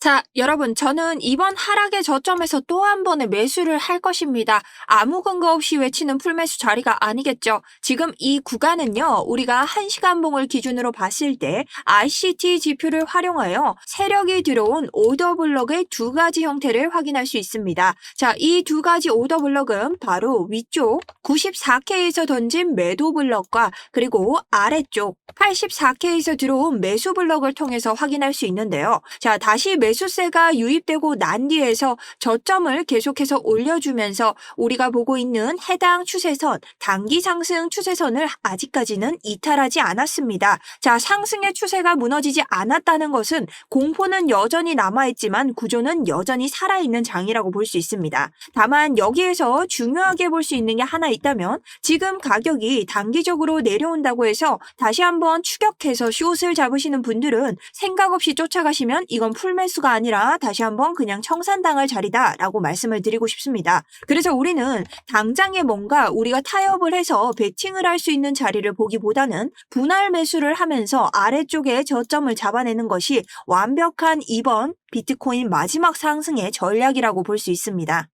자, 여러분, 저는 이번 하락의 저점에서 또 한 번의 매수를 할 것입니다. 아무 근거 없이 외치는 풀매수 자리가 아니겠죠. 지금 이 구간은요, 우리가 1시간 봉을 기준으로 봤을 때 ICT 지표를 활용하여 세력이 들어온 오더 블럭의 두 가지 형태를 확인할 수 있습니다. 자, 이 두 가지 오더 블럭은 바로 위쪽 94K에서 던진 매도 블럭과 그리고 아래쪽 84K에서 들어온 매수 블럭을 통해서 확인할 수 있는데요. 자, 다시 매 수세가 유입되고 난 뒤에서 저점을 계속해서 올려주면서 우리가 보고 있는 해당 추세선, 단기 상승 추세선을 아직까지는 이탈하지 않았습니다. 자, 상승의 추세가 무너지지 않았다는 것은 공포는 여전히 남아있지만 구조는 여전히 살아있는 장이라고 볼 수 있습니다. 다만 여기에서 중요하게 볼 수 있는 게 하나 있다면 지금 가격이 단기적으로 내려온다고 해서 다시 한번 추격해서 숏을 잡으시는 분들은 생각 없이 쫓아가시면 이건 풀매수 가 아니라 다시 한번 그냥 청산당할 자리다라고 말씀을 드리고 싶습니다. 그래서 우리는 당장에 뭔가 우리가 타협을 해서 베팅을 할 수 있는 자리를 보기보다는 분할 매수를 하면서 아래쪽에 저점을 잡아내는 것이 완벽한 이번 비트코인 마지막 상승의 전략이라고 볼 수 있습니다.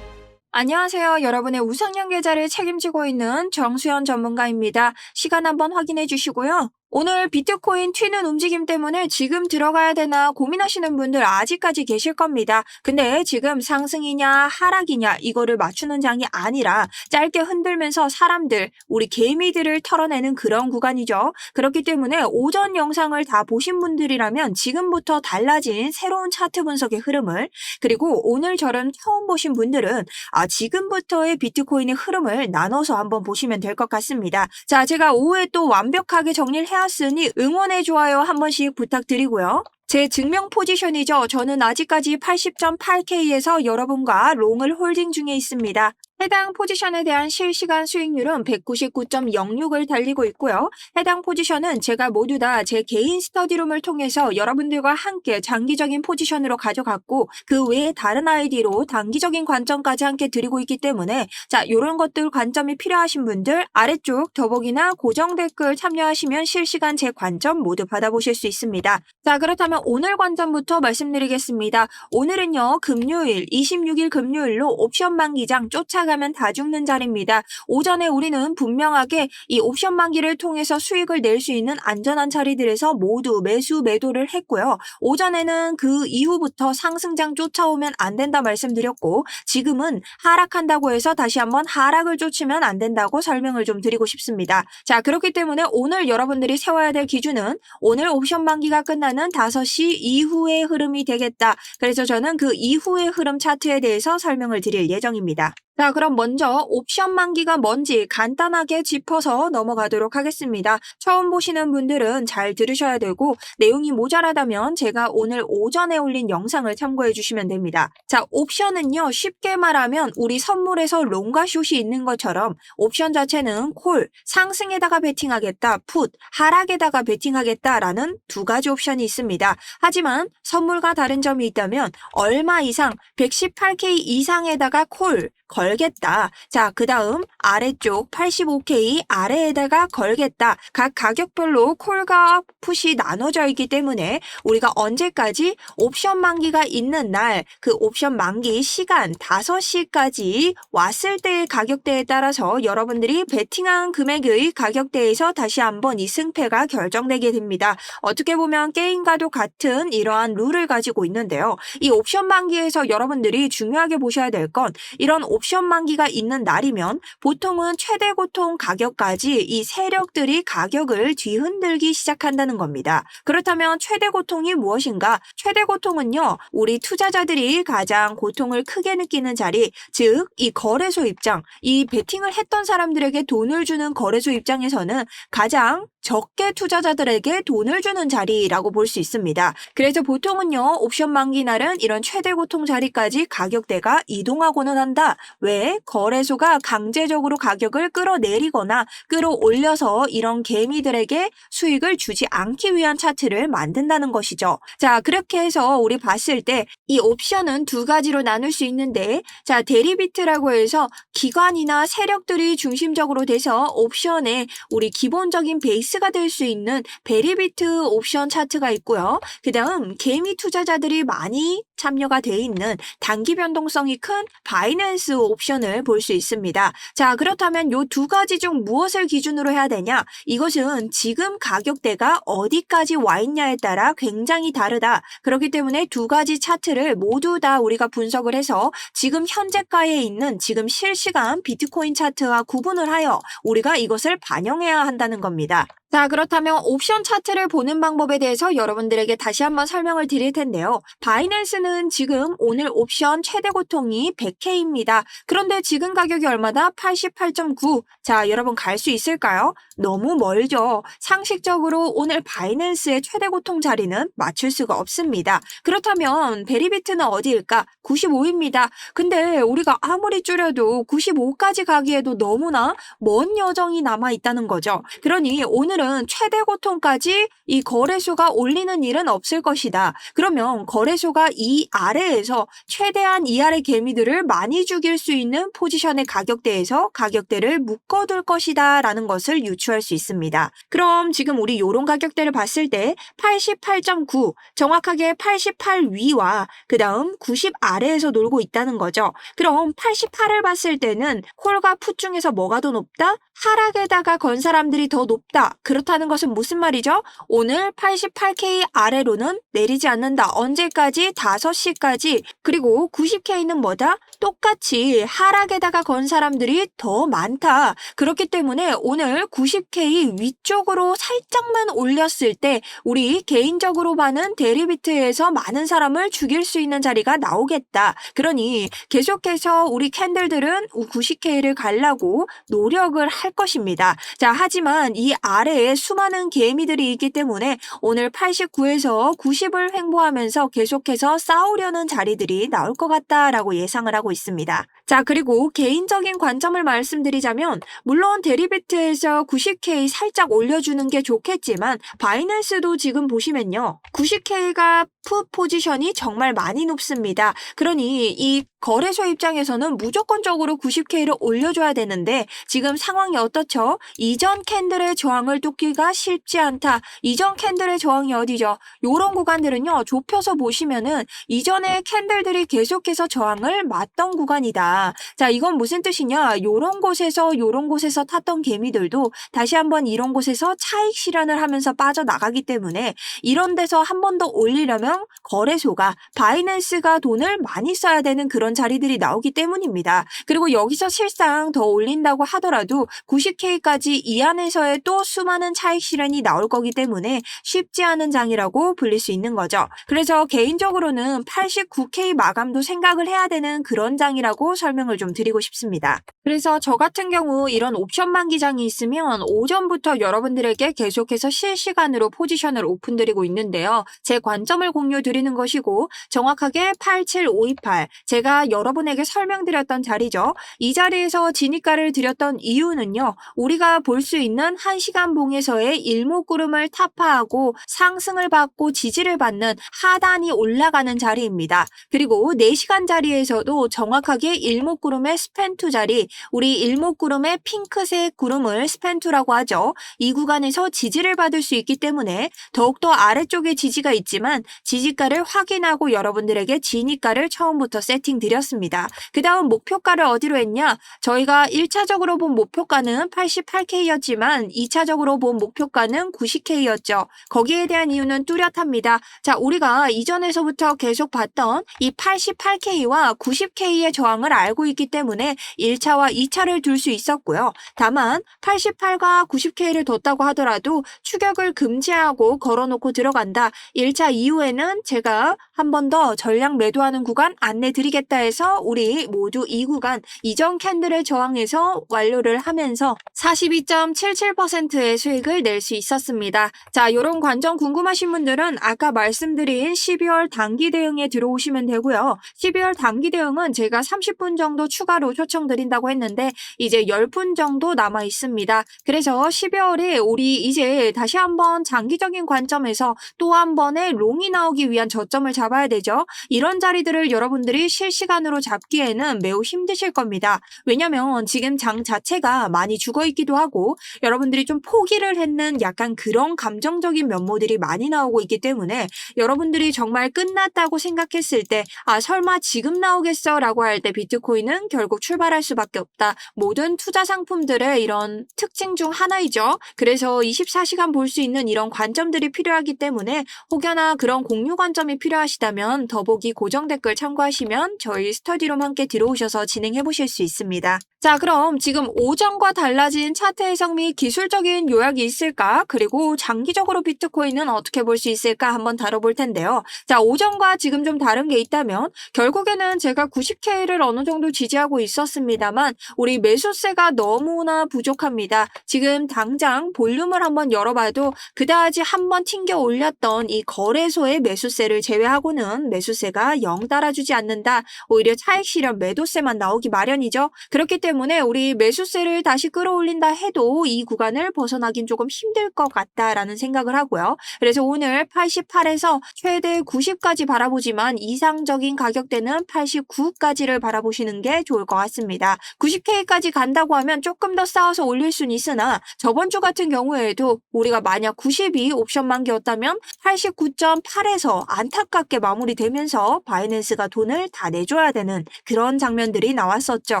안녕하세요. 여러분의 우상향 계좌를 책임지고 있는 정수연 전문가입니다. 시간 한번 확인해 주시고요. 오늘 비트코인 튀는 움직임 때문에 지금 들어가야 되나 고민하시는 분들 아직까지 계실 겁니다. 근데 지금 상승이냐 하락이냐 이거를 맞추는 장이 아니라 짧게 흔들면서 사람들, 우리 개미들을 털어내는 그런 구간이죠. 그렇기 때문에 오전 영상을 다 보신 분들이라면 지금부터 달라진 새로운 차트 분석의 흐름을 그리고 오늘 저를 처음 보신 분들은 아, 지금부터의 비트코인의 흐름을 나눠서 한번 보시면 될 것 같습니다. 자, 제가 오후에 또 완벽하게 정리를 해 왔으니 응원해 좋아요 한 번씩 부탁드리고요. 제 증명 포지션이죠. 저는 아직까지 80.8K에서 여러분과 롱을 홀딩 중에 있습니다. 해당 포지션에 대한 실시간 수익률은 199.06을 달리고 있고요. 해당 포지션은 제가 모두 다 제 개인 스터디룸을 통해서 여러분들과 함께 장기적인 포지션으로 가져갔고 그 외에 다른 아이디로 단기적인 관점까지 함께 드리고 있기 때문에 자 이런 것들 관점이 필요하신 분들 아래쪽 더보기나 고정 댓글 참여하시면 실시간 제 관점 모두 받아보실 수 있습니다. 자 그렇다면 오늘 관점부터 말씀드리겠습니다. 오늘은요 금요일 26일 금요일로 옵션 만기장 쫓아가 가면 다 죽는 자리입니다. 오전에 우리는 분명하게 이 옵션 만기를 통해서 수익을 낼 수 있는 안전한 자리들에서 모두 매수 매도를 했고요. 오전에는 그 이후부터 상승장 쫓아오면 안 된다 말씀드렸고 지금은 하락한다고 해서 다시 한번 하락을 쫓으면 안 된다고 설명을 좀 드리고 싶습니다. 자 그렇기 때문에 오늘 여러분들이 세워야 될 기준은 오늘 옵션 만기가 끝나는 5시 이후의 흐름이 되겠다. 그래서 저는 그 이후의 흐름 차트에 대해서 설명을 드릴 예정입니다. 자, 그럼 먼저 옵션 만기가 뭔지 간단하게 짚어서 넘어가도록 하겠습니다. 처음 보시는 분들은 잘 들으셔야 되고 내용이 모자라다면 제가 오늘 오전에 올린 영상을 참고해 주시면 됩니다. 자, 옵션은요. 쉽게 말하면 우리 선물에서 롱과 숏이 있는 것처럼 옵션 자체는 콜, 상승에다가 베팅하겠다, 풋, 하락에다가 베팅하겠다라는 두 가지 옵션이 있습니다. 하지만 선물과 다른 점이 있다면 얼마 이상 118K 이상에다가 콜, 걸겠다. 자, 그 다음 아래쪽 85K 아래에다가 걸겠다. 각 가격별로 콜과 풋이 나눠져 있기 때문에 우리가 언제까지 옵션 만기가 있는 날 그 옵션 만기 시간 5시까지 왔을 때의 가격대에 따라서 여러분들이 베팅한 금액의 가격대에서 다시 한번 이 승패가 결정되게 됩니다. 어떻게 보면 게임과도 같은 이러한 룰을 가지고 있는데요. 이 옵션 만기에서 여러분들이 중요하게 보셔야 될 건 이런 옵션 만기가 있는 날이면 보통은 최대 고통 가격까지 이 세력들이 가격을 뒤흔들기 시작한다는 겁니다. 그렇다면 최대 고통이 무엇인가? 최대 고통은요, 우리 투자자들이 가장 고통을 크게 느끼는 자리, 즉, 이 거래소 입장, 이 베팅을 했던 사람들에게 돈을 주는 거래소 입장에서는 가장 적게 투자자들에게 돈을 주는 자리라고 볼 수 있습니다. 그래서 보통은요, 옵션 만기 날은 이런 최대 고통 자리까지 가격대가 이동하고는 한다. 왜? 거래소가 강제적으로 가격을 끌어내리거나 끌어올려서 이런 개미들에게 수익을 주지 않기 위한 차트를 만든다는 것이죠. 자, 그렇게 해서 우리 봤을 때 이 옵션은 두 가지로 나눌 수 있는데 자, 데리비트라고 해서 기관이나 세력들이 중심적으로 돼서 옵션에 우리 기본적인 베이스가 될 수 있는 베리비트 옵션 차트가 있고요. 그 다음 개미 투자자들이 많이 참여가 돼 있는 단기 변동성이 큰 바이낸스 옵션을 볼 수 있습니다. 자, 그렇다면 요 두 가지 중 무엇을 기준으로 해야 되냐? 이것은 지금 가격대가 어디까지 와 있냐에 따라 굉장히 다르다. 그렇기 때문에 두 가지 차트를 모두 다 우리가 분석을 해서 지금 현재가에 있는 지금 실시간 비트코인 차트와 구분을 하여 우리가 이것을 반영해야 한다는 겁니다. 자, 그렇다면 옵션 차트를 보는 방법에 대해서 여러분들에게 다시 한번 설명을 드릴 텐데요. 바이낸스는 지금 오늘 옵션 최대 고통이 100K입니다. 그런데 지금 가격이 얼마다? 88.9. 자, 여러분 갈 수 있을까요? 너무 멀죠. 상식적으로 오늘 바이낸스의 최대 고통 자리는 맞출 수가 없습니다. 그렇다면 베리비트는 어디일까? 95입니다. 근데 우리가 아무리 줄여도 95까지 가기에도 너무나 먼 여정이 남아 있다는 거죠. 그러니 오늘 은 최대 고통까지 이 거래소가 올리는 일은 없을 것이다. 그러면 거래소가 이 아래에서 최대한 이 아래 개미들을 많이 죽일 수 있는 포지션의 가격대에서 가격대를 묶어둘 것이다 라는 것을 유추할 수 있습니다. 그럼 지금 우리 요런 가격대를 봤을 때 88.9 정확하게 88 위와 그 다음 90 아래에서 놀고 있다는 거죠. 그럼 88을 봤을 때는 콜과 풋 중에서 뭐가 더 높다? 하락에다가 건 사람들이 더 높다. 그렇다는 것은 무슨 말이죠? 오늘 88K 아래로는 내리지 않는다. 언제까지? 5시까지. 그리고 90K는 뭐다? 똑같이 하락에다가 건 사람들이 더 많다. 그렇기 때문에 오늘 90K 위쪽으로 살짝만 올렸을 때 우리 개인적으로 봐는 데리비트에서 많은 사람을 죽일 수 있는 자리가 나오겠다. 그러니 계속해서 우리 캔들들은 90K를 가려고 노력을 할 것입니다. 자, 하지만 이 아래에 수많은 개미들이 있기 때문에 오늘 89에서 90을 횡보하면서 계속해서 싸우려는 자리들이 나올 것 같다라고 예상을 하고 있습니다. 자, 그리고 개인적인 관점을 말씀드리자면 물론 데리비트에서 90K 살짝 올려주는 게 좋겠지만 바이낸스도 지금 보시면요. 90K가 풋 포지션이 정말 많이 높습니다. 그러니 이 거래소 입장에서는 무조건적으로 90K를 올려줘야 되는데 지금 상황이 어떻죠? 이전 캔들의 저항을 뚫기가 쉽지 않다. 이전 캔들의 저항이 어디죠? 요런 구간들은요. 좁혀서 보시면은 이전에 캔들들이 계속해서 저항을 맞던 구간이다. 자, 이건 무슨 뜻이냐? 요런 곳에서 요런 곳에서 탔던 개미들도 다시 한번 이런 곳에서 차익 실현을 하면서 빠져나가기 때문에 이런 데서 한 번 더 올리려면 거래소가 바이낸스가 돈을 많이 써야 되는 그런 자리들이 나오기 때문입니다. 그리고 여기서 실상 더 올린다고 하더라도 90K까지 이 안에서의 또 수많은 차익 실현이 나올 거기 때문에 쉽지 않은 장이라고 불릴 수 있는 거죠. 그래서 개인적으로는 89K 마감도 생각을 해야 되는 그런 장이라고 설 명을 좀 드리고 싶습니다. 그래서 저 같은 경우 이런 옵션 만기장이 있으면 오전부터 여러분들에게 계속해서 실시간으로 포지션을 오픈드리고 있는데요. 제 관점을 공유 드리는 것이고 정확하게 87528 제가 여러분에게 설명드렸던 자리죠. 이 자리에서 진입가를 드렸던 이유는요. 우리가 볼 수 있는 1시간 봉에서의 일목구름을 타파하고 상승을 받고 지지를 받는 하단이 올라가는 자리입니다. 그리고 4시간 자리에서도 정확하게 일목구름의 스펜투 자리, 우리 일목구름의 핑크색 구름을 스펜투라고 하죠. 이 구간에서 지지를 받을 수 있기 때문에 더욱더 아래쪽에 지지가 있지만 지지가를 확인하고 여러분들에게 진입가를 처음부터 세팅 드렸습니다. 그 다음 목표가를 어디로 했냐? 저희가 1차적으로 본 목표가는 88K였지만 2차적으로 본 목표가는 90K였죠. 거기에 대한 이유는 뚜렷합니다. 자, 우리가 이전에서부터 계속 봤던 이 88K와 90K의 저항을 알고 있기 때문에 1차와 2차를 둘 수 있었고요. 다만 88과 90K를 뒀다고 하더라도 추격을 금지하고 걸어놓고 들어간다. 1차 이후에는 제가 한 번 더 전량 매도하는 구간 안내 드리겠다 해서 우리 모두 이 구간 이전 캔들을 저항해서 완료를 하면서 42.77%의 수익을 낼 수 있었습니다. 자, 이런 관점 궁금하신 분들은 아까 말씀드린 12월 단기 대응에 들어오시면 되고요. 12월 단기 대응은 제가 30분 정도 추가로 초청드린다고 했는데 이제 10분 정도 남아 있습니다. 그래서 12월에 우리 이제 다시 한번 장기적인 관점에서 또 한 번의 롱이 나오기 위한 저점을 잡아야 되죠. 이런 자리들을 여러분들이 실시간으로 잡기에는 매우 힘드실 겁니다. 왜냐면 지금 장 자체가 많이 죽어 있기도 하고 여러분들이 좀 포기를 했는 약간 그런 감정적인 면모들이 많이 나오고 있기 때문에 여러분들이 정말 끝났다고 생각했을 때 아 설마 지금 나오겠어 라고 할 때 비트 코인은 결국 출발할 수밖에 없다. 모든 투자 상품들의 이런 특징 중 하나이죠. 그래서 24시간 볼 수 있는 이런 관점들이 필요하기 때문에 혹여나 그런 공유 관점이 필요하시다면 더보기 고정 댓글 참고하시면 저희 스터디룸 함께 들어오셔서 진행해 보실 수 있습니다. 자, 그럼 지금 오전과 달라진 차트 해석 및 기술적인 요약이 있을까? 그리고 장기적으로 비트코인은 어떻게 볼 수 있을까? 한번 다뤄볼 텐데요. 자, 오전과 지금 좀 다른 게 있다면 결국에는 제가 90K를 어느 정도 지지하고 있었습니다만 우리 매수세가 너무나 부족합니다. 지금 당장 볼륨을 한번 열어봐도 그다지 한번 튕겨 올렸던 이 거래소의 매수세를 제외하고는 매수세가 영 따라주지 않는다. 오히려 차익 실현 매도세만 나오기 마련이죠. 그렇기 때문에 우리 매수세를 다시 끌어올린다 해도 이 구간을 벗어나긴 조금 힘들 것 같다라는 생각을 하고요. 그래서 오늘 88에서 최대 90까지 바라보지만 이상적인 가격대는 89까지를 바라보시 는 게 좋을 것 같습니다. 90K까지 간다고 하면 조금 더 쌓아서 올릴 수는 있으나 저번 주 같은 경우에도 우리가 만약 92 옵션 만기였다면 89.8에서 안타깝게 마무리되면서 바이낸스가 돈을 다 내줘야 되는 그런 장면들이 나왔었죠.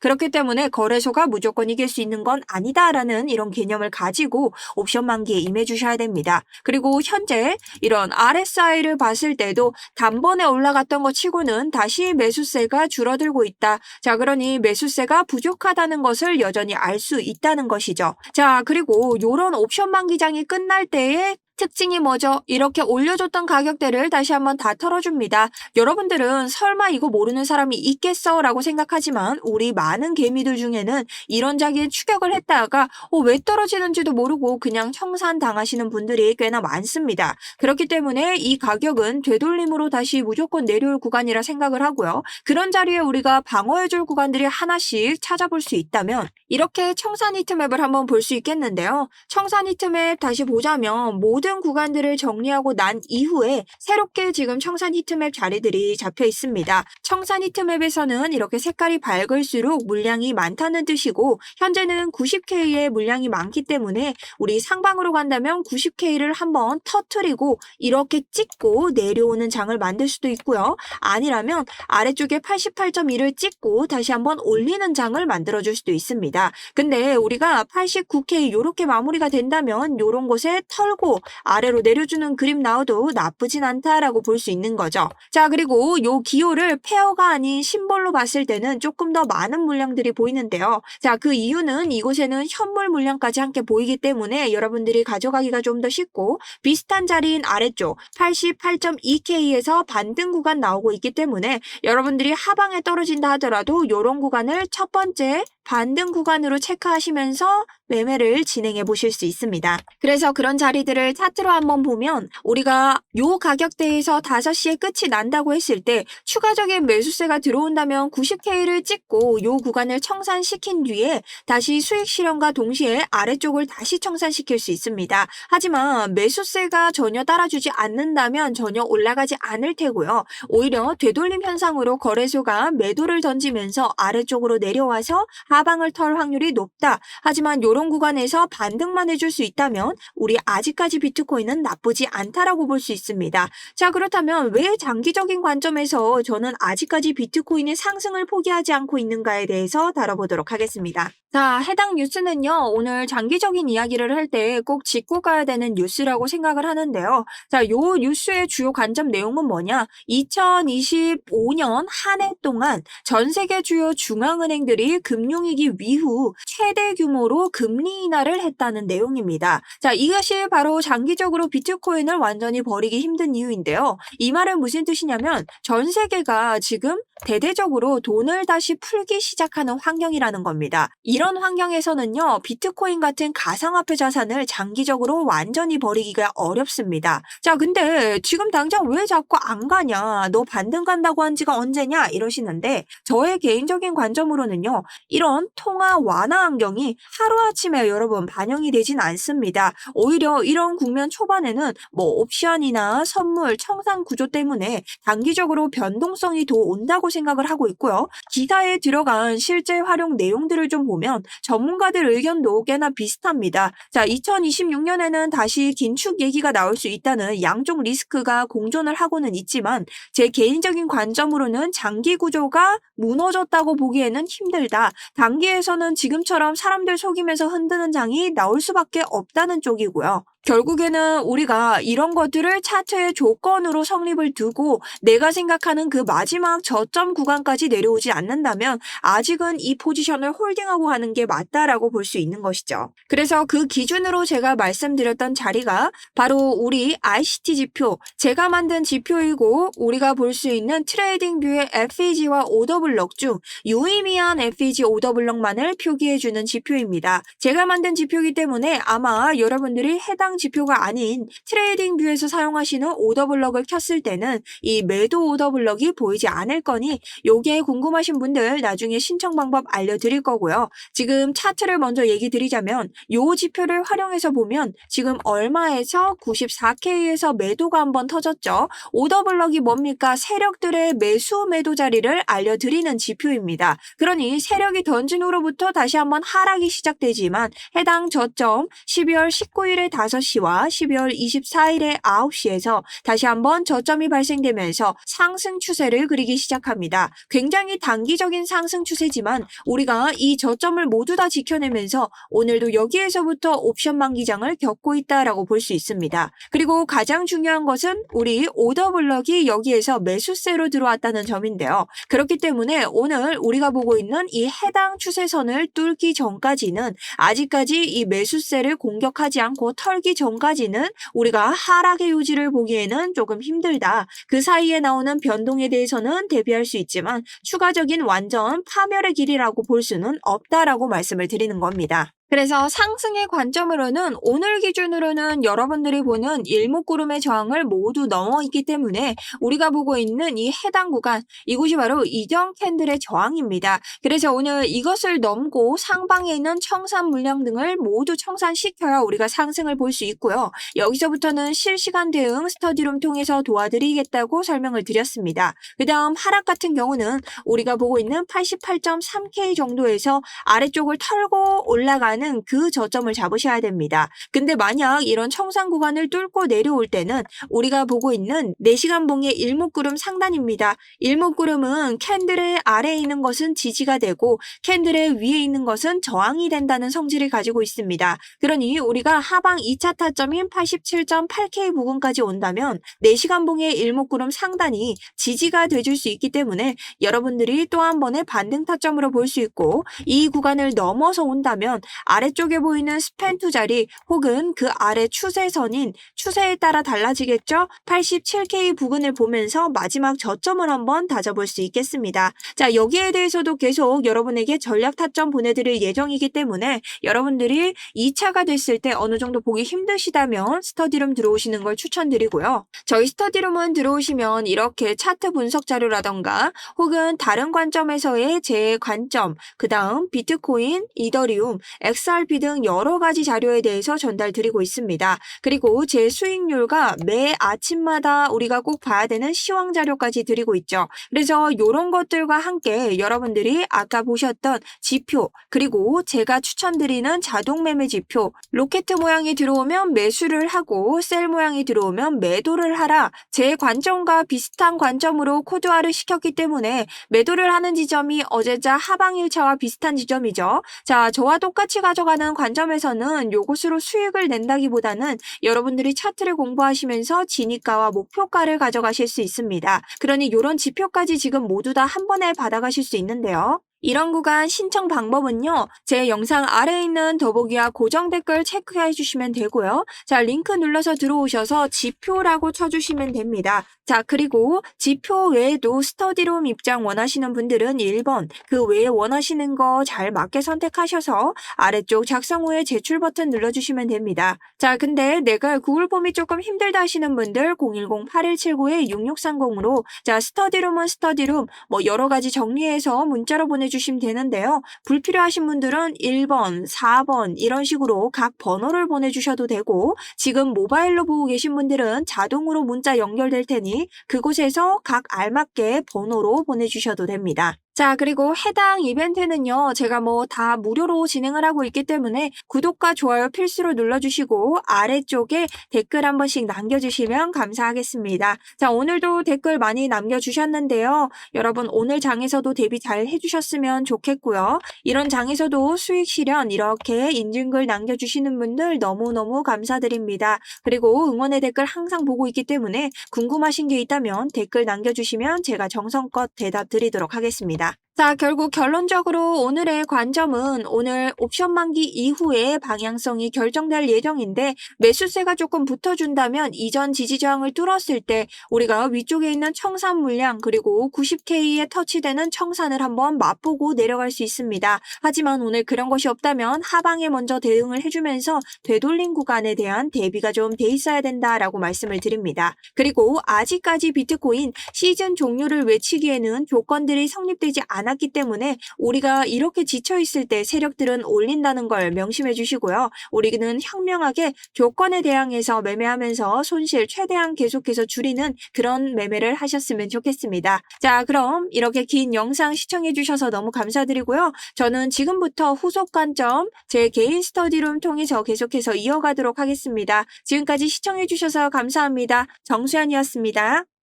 그렇기 때문에 거래소가 무조건 이길 수 있는 건 아니다라는 이런 개념을 가지고 옵션 만기에 임해 주셔야 됩니다. 그리고 현재 이런 RSI를 봤을 때도 단번에 올라갔던 것 치고는 다시 매수세가 줄어들고 있다. 자, 그러니 매수세가 부족하다는 것을 여전히 알 수 있다는 것이죠. 자, 그리고 이런 옵션 만기장이 끝날 때에 특징이 뭐죠? 이렇게 올려줬던 가격대를 다시 한번 다 털어줍니다. 여러분들은 설마 이거 모르는 사람이 있겠어? 라고 생각하지만 우리 많은 개미들 중에는 이런 자기의 추격을 했다가 어, 왜 떨어지는지도 모르고 그냥 청산 당하시는 분들이 꽤나 많습니다. 그렇기 때문에 이 가격은 되돌림으로 다시 무조건 내려올 구간이라 생각을 하고요. 그런 자리에 우리가 방어해줄 구간들이 하나씩 찾아볼 수 있다면 이렇게 청산 히트맵을 한번 볼 수 있겠는데요. 청산 히트맵 다시 보자면 모든 모든 구간들을 정리하고 난 이후에 새롭게 지금 청산 히트맵 자리들이 잡혀 있습니다. 청산 히트맵에서는 이렇게 색깔이 밝을수록 물량이 많다는 뜻이고 현재는 90K의 물량이 많기 때문에 우리 상방으로 간다면 90K를 한번 터트리고 이렇게 찍고 내려오는 장을 만들 수도 있고요. 아니라면 아래쪽에 88.1을 찍고 다시 한번 올리는 장을 만들어 줄 수도 있습니다. 근데 우리가 89K 이렇게 마무리가 된다면 이런 곳에 털고 아래로 내려주는 그림 나와도 나쁘진 않다라고 볼 수 있는 거죠. 자, 그리고 요 기호를 페어가 아닌 심볼로 봤을 때는 조금 더 많은 물량들이 보이는데요. 자, 그 이유는 이곳에는 현물 물량까지 함께 보이기 때문에 여러분들이 가져가기가 좀 더 쉽고 비슷한 자리인 아래쪽 88.2K에서 반등 구간 나오고 있기 때문에 여러분들이 하방에 떨어진다 하더라도 이런 구간을 첫 번째 반등 구간으로 체크하시면서 매매를 진행해 보실 수 있습니다. 그래서 그런 자리들을 차트로 한번 보면 우리가 요 가격대에서 5시에 끝이 난다고 했을 때 추가적인 매수세가 들어온다면 90K를 찍고 요 구간을 청산시킨 뒤에 다시 수익 실현과 동시에 아래쪽을 다시 청산시킬 수 있습니다. 하지만 매수세가 전혀 따라주지 않는다면 전혀 올라가지 않을 테고요. 오히려 되돌림 현상으로 거래소가 매도를 던지면서 아래쪽으로 내려와서 하방을 털 확률이 높다. 하지만 이런 구간에서 반등만 해줄 수 있다면 우리 아직까지 비트코인은 나쁘지 않다라고 볼 수 있습니다. 자 그렇다면 왜 장기적인 관점에서 저는 아직까지 비트코인의 상승을 포기하지 않고 있는가에 대해서 다뤄보도록 하겠습니다. 자, 해당 뉴스는요, 오늘 장기적인 이야기를 할 때 꼭 짚고 가야 되는 뉴스라고 생각을 하는데요. 자, 요 뉴스의 주요 관점 내용은 뭐냐? 2025년 한 해 동안 전 세계 주요 중앙은행들이 금융위기 이후 최대 규모로 금리 인하를 했다는 내용입니다. 자, 이것이 바로 장기적으로 비트코인을 완전히 버리기 힘든 이유인데요. 이 말은 무슨 뜻이냐면 전 세계가 지금 대대적으로 돈을 다시 풀기 시작하는 환경이라는 겁니다. 이런 환경에서는요, 비트코인 같은 가상화폐 자산을 장기적으로 완전히 버리기가 어렵습니다. 자, 근데 지금 당장 왜 자꾸 안 가냐? 너 반등 간다고 한 지가 언제냐? 이러시는데, 저의 개인적인 관점으로는요, 이런 통화 완화 환경이 하루아침에 여러분 반영이 되진 않습니다. 오히려 이런 국면 초반에는 뭐 옵션이나 선물, 청산 구조 때문에 단기적으로 변동성이 더 온다고 생각을 하고 있고요. 기사에 들어간 실제 활용 내용들을 좀 보면 전문가들 의견도 꽤나 비슷합니다. 자, 2026년에는 다시 긴축 얘기가 나올 수 있다는 양쪽 리스크가 공존을 하고는 있지만 제 개인적인 관점으로는 장기 구조가 무너졌다고 보기에는 힘들다. 단기에서는 지금처럼 사람들 속이면서 흔드는 장이 나올 수밖에 없다는 쪽이고요. 결국에는 우리가 이런 것들을 차트의 조건으로 성립을 두고 내가 생각하는 그 마지막 저점 구간까지 내려오지 않는다면 아직은 이 포지션을 홀딩하고 하는 게 맞다라고 볼 수 있는 것이죠. 그래서 그 기준으로 제가 말씀드렸던 자리가 바로 우리 ICT 지표, 제가 만든 지표이고 우리가 볼 수 있는 트레이딩 뷰의 FEG와 오더블럭 중 유의미한 FEG 오더블럭만을 표기해주는 지표입니다. 제가 만든 지표이기 때문에 아마 여러분들이 해당 지표가 아닌 트레이딩 뷰에서 사용하시는 오더블럭을 켰을 때는 이 매도 오더블럭이 보이지 않을 거니 요게 궁금하신 분들 나중에 신청 방법 알려드릴 거고요. 지금 차트를 먼저 얘기 드리자면 요 지표를 활용해서 보면 지금 얼마에서 94K에서 매도가 한번 터졌죠. 오더블럭이 뭡니까? 세력들의 매수 매도 자리를 알려드리는 지표입니다. 그러니 세력이 던진 후로부터 다시 한번 하락이 시작되지만 해당 저점 12월 19일에 5시 와 12월 24일에 9시에서 다시 한번 저점이 발생되면서 상승 추세를 그리기 시작합니다. 굉장히 단기적인 상승 추세지만 우리가 이 저점을 모두 다 지켜내면서 오늘도 여기에서부터 옵션 만기장을 겪고 있다라고 볼 수 있습니다. 그리고 가장 중요한 것은 우리 오더 블럭이 여기에서 매수세로 들어왔다는 점인데요. 그렇기 때문에 오늘 우리가 보고 있는 이 해당 추세선을 뚫기 전까지는 아직까지 이 매수세를 공격하지 않고 털기 전까지는 우리가 하락의 유지를 보기에는 조금 힘들다. 그 사이에 나오는 변동에 대해서는 대비할 수 있지만 추가적인 완전 파멸의 길이라고 볼 수는 없다라고 말씀을 드리는 겁니다. 그래서 상승의 관점으로는 오늘 기준으로는 여러분들이 보는 일목구름의 저항을 모두 넘어 있기 때문에 우리가 보고 있는 이 해당 구간 이곳이 바로 이전 캔들의 저항입니다. 그래서 오늘 이것을 넘고 상방에 있는 청산 물량 등을 모두 청산시켜야 우리가 상승을 볼 수 있고요. 여기서부터는 실시간 대응 스터디룸 통해서 도와드리겠다고 설명을 드렸습니다. 그 다음 하락 같은 경우는 우리가 보고 있는 88.3K 정도에서 아래쪽을 털고 올라가는 그 저점을 잡으셔야 됩니다. 근데 만약 이런 청산 구간을 뚫고 내려올 때는 우리가 보고 있는 4시간 봉의 일목구름 상단입니다. 일목구름은 캔들의 아래에 있는 것은 지지가 되고 캔들의 위에 있는 것은 저항이 된다는 성질을 가지고 있습니다. 그러니 우리가 하방 2차 타점인 87.8K 부근까지 온다면 4시간 봉의 일목구름 상단이 지지가 돼줄 수 있기 때문에 여러분들이 또 한 번의 반등 타점으로 볼 수 있고 이 구간을 넘어서 온다면 아래쪽에 보이는 스펜투 자리 혹은 그 아래 추세선인 추세에 따라 달라지겠죠? 87K 부근을 보면서 마지막 저점을 한번 다져볼 수 있겠습니다. 자, 여기에 대해서도 계속 여러분에게 전략 타점 보내드릴 예정이기 때문에 여러분들이 2차가 됐을 때 어느 정도 보기 힘드시다면 스터디룸 들어오시는 걸 추천드리고요. 저희 스터디룸은 들어오시면 이렇게 차트 분석 자료라던가 혹은 다른 관점에서의 제 관점, 그 다음 비트코인, 이더리움, XRP 등 여러 가지 자료에 대해서 전달드리고 있습니다. 그리고 제 수익률과 매 아침마다 우리가 꼭 봐야 되는 시황 자료까지 드리고 있죠. 그래서 이런 것들과 함께 여러분들이 아까 보셨던 지표 그리고 제가 추천드리는 자동 매매 지표 로켓 모양이 들어오면 매수를 하고 셀 모양이 들어오면 매도를 하라 제 관점과 비슷한 관점으로 코드화를 시켰기 때문에 매도를 하는 지점이 어제자 하방일차와 비슷한 지점이죠. 자, 저와 똑같이 가져가는 관점에서는 요것으로 수익을 낸다기보다는 여러분들이 차트를 공부하시면서 진입가와 목표가를 가져가실 수 있습니다. 그러니 이런 지표까지 지금 모두 다 한 번에 받아가실 수 있는데요. 이런 구간 신청 방법은요. 제 영상 아래에 있는 더보기와 고정 댓글 체크해 주시면 되고요. 자, 링크 눌러서 들어오셔서 지표라고 쳐주시면 됩니다. 자, 그리고 지표 외에도 스터디룸 입장 원하시는 분들은 1번, 그 외에 원하시는 거 잘 맞게 선택하셔서 아래쪽 작성 후에 제출 버튼 눌러주시면 됩니다. 자, 근데 내가 구글 폼이 조금 힘들다 하시는 분들 010-8179-6630으로 자, 스터디룸은 스터디룸 뭐 여러 가지 정리해서 문자로 보내 주시면 되는데요. 불필요하신 분들은 1번, 4번 이런 식으로 각 번호를 보내주셔도 되고 지금 모바일로 보고 계신 분들은 자동으로 문자 연결될 테니 그곳에서 각 알맞게 번호로 보내주셔도 됩니다. 자, 그리고 해당 이벤트는요, 제가 뭐 다 무료로 진행을 하고 있기 때문에 구독과 좋아요 필수로 눌러주시고 아래쪽에 댓글 한 번씩 남겨주시면 감사하겠습니다. 자, 오늘도 댓글 많이 남겨주셨는데요. 여러분, 오늘 장에서도 대비 잘 해주셨으면 좋겠고요. 이런 장에서도 수익 실현 이렇게 인증글 남겨주시는 분들 너무너무 감사드립니다. 그리고 응원의 댓글 항상 보고 있기 때문에 궁금하신 게 있다면 댓글 남겨주시면 제가 정성껏 대답 드리도록 하겠습니다. manera 자, 결국 결론적으로 오늘의 관점은 오늘 옵션 만기 이후에 방향성이 결정될 예정인데 매수세가 조금 붙어준다면 이전 지지저항을 뚫었을 때 우리가 위쪽에 있는 청산 물량 그리고 90K에 터치되는 청산을 한번 맛보고 내려갈 수 있습니다. 하지만 오늘 그런 것이 없다면 하방에 먼저 대응을 해주면서 되돌린 구간에 대한 대비가 좀 돼 있어야 된다라고 말씀을 드립니다. 그리고 아직까지 비트코인 시즌 종료를 외치기에는 조건들이 성립되지 않 았기 때문에 우리가 이렇게 지쳐 있을 때 세력들은 올린다는 걸 명심해 주시고요. 우리는 현명하게 조건에 대항해서 매매하면서 손실 최대한 계속해서 줄이는 그런 매매를 하셨으면 좋겠습니다. 자, 그럼 이렇게 긴 영상 시청해 주셔서 너무 감사드리고요. 저는 지금부터 후속 관점 제 개인 스터디룸 통해서 계속해서 이어가도록 하겠습니다. 지금까지 시청해 주셔서 감사합니다. 정수연이었습니다.